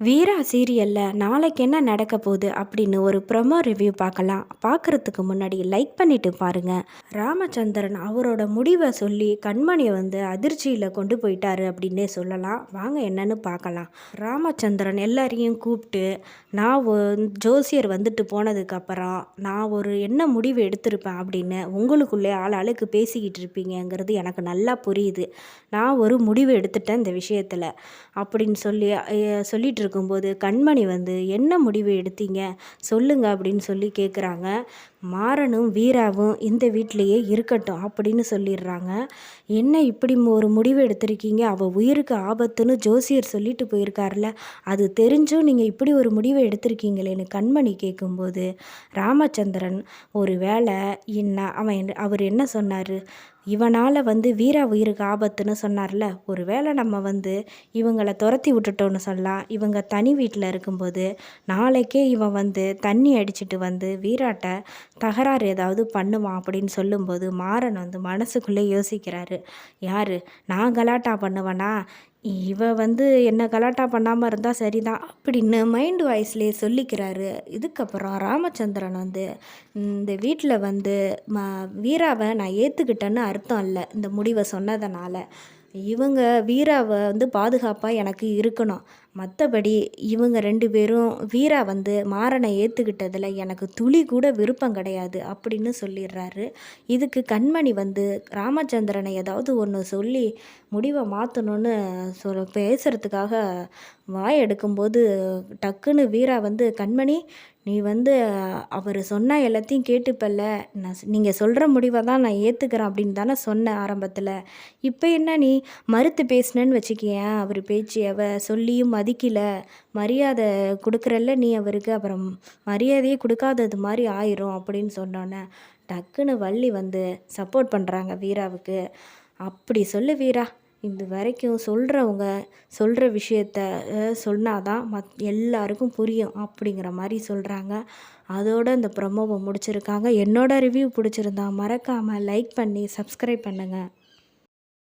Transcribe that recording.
வீரா சீரியலில் நாளைக்கு என்ன நடக்க போகுது அப்படின்னு ஒரு ப்ரொமோ ரிவ்யூ பார்க்கலாம். பார்க்குறதுக்கு முன்னாடி லைக் பண்ணிட்டு பாருங்கள் ராமச்சந்திரன் அவரோட முடிவை சொல்லி கண்மணியை வந்து அதிர்ச்சியில் கொண்டு போயிட்டாரு அப்படின்னே சொல்லலாம். வாங்க என்னன்னு பார்க்கலாம். ராமச்சந்திரன் எல்லாரையும் கூப்பிட்டு நான் ஜோசியர் வந்துட்டு போனதுக்கப்புறம் நான் ஒரு என்ன முடிவு எடுத்திருப்பேன் அப்படின்னு உங்களுக்குள்ளே ஆள் ஆளுக்கு பேசிக்கிட்டு இருப்பீங்கங்கிறது எனக்கு நல்லா புரியுது. நான் ஒரு முடிவு எடுத்துட்டேன் இந்த விஷயத்தில். அப்படின்னு சொல்லி சொல்லிட்டு இருக்கும்போது கண்மணி வந்து என்ன முடிவு எடுத்தீங்க? சொல்லுங்க அப்படின்னு சொல்லி கேட்குறாங்க மாறனும் வீராவும் இந்த வீட்டிலேயே இருக்கட்டும் அப்படின்னு சொல்லிடுறாங்க. என்ன இப்படி ஒரு முடிவு எடுத்திருக்கீங்க? அவள் உயிருக்கு ஆபத்துன்னு ஜோசியர் சொல்லிட்டு போயிருக்காருல அது தெரிஞ்சும் நீங்கள் இப்படி ஒரு முடிவு எடுத்திருக்கீங்களேன்னு கண்மணி கேட்கும்போது ராமச்சந்திரன் ஒரு வேளை என்ன அவன் அவர் என்ன சொன்னார்? இவனால் வந்து வீரா உயிருக்கு ஆபத்துன்னு சொன்னார்ல. ஒரு வேளை நம்ம வந்து இவங்களை துரத்தி விட்டுட்டோன்னு சொல்லலாம். இவங்க தனி வீட்டில் இருக்கும்போது நாளைக்கே இவன் வந்து தண்ணி அடிச்சுட்டு வந்து வீராட்டை தகராறு ஏதாவது பண்ணுவான் அப்படின்னு சொல்லும்போது மாறன் வந்து மனசுக்குள்ளே யோசிக்கிறாரு. யார்? நான் கலாட்டா பண்ணுவேனா? இவ வந்து என்ன கலாட்டா பண்ணாமல் இருந்தால் சரிதான் அப்படின்னு மைண்ட் வாய்ஸ்லேயே சொல்லிக்கிறாரு. இதுக்கப்புறம் ராமச்சந்திரன் வந்து இந்த வீட்டில் வந்து ம வீராவை நான் ஏற்றுக்கிட்டேன்னு அர்த்தம் இல்லை இந்த முடிவை சொன்னதுனால. இவங்க வீராவை வந்து பாதுகாப்பாக எனக்கு இருக்கணும். மற்றபடி இவங்க ரெண்டு பேரும் வீரா வந்து மாறனை ஏற்றுக்கிட்டதில் எனக்கு துளி கூட விருப்பம் கிடையாது அப்படின்னு சொல்லிடுறாரு. இதுக்கு கண்மணி வந்து ராமச்சந்திரனை ஏதாவது ஒன்று சொல்லி முடிவை மாற்றணும்னு சொல் பேசுகிறதுக்காக வாய் எடுக்கும்போது டக்குன்னு வீரா வந்து கண்மணி நீ வந்து அவர் சொன்ன எல்லாத்தையும் கேட்டுப்பல்ல. நான் நீங்கள் சொல்கிற முடிவை தான் நான் ஏற்றுக்கிறேன் அப்படின்னு தானே சொன்னேன் ஆரம்பத்தில். இப்போ என்ன நீ மறுத்து பேசினேன்னு வச்சுக்கியேன் அவர் பேச்சு அவ சொல்லியும் மதிக்கல. மரியாதை கொடுக்குறல்ல நீ அவருக்கு. அப்புறம் மரியாதையே கொடுக்காதது மாதிரி ஆயிரும் அப்படின்னு சொன்னோன்னே டக்குன்னு வள்ளி வந்து சப்போர்ட் பண்ணுறாங்க வீராவுக்கு. அப்படி சொல்லு வீரா. இது வரைக்கும் சொல்கிறவங்க சொல்கிற விஷயத்த சொன்னால் சொன்னாதான் மத் எல்லாருக்கும் புரியும் அப்படிங்கிற மாதிரி சொல்கிறாங்க அதோட இந்த ப்ரொமோவை முடிச்சிருக்காங்க. என்னோடய ரிவ்யூ பிடிச்சிருந்தா மறக்காமல் லைக் பண்ணி சப்ஸ்கிரைப் பண்ணுங்கள்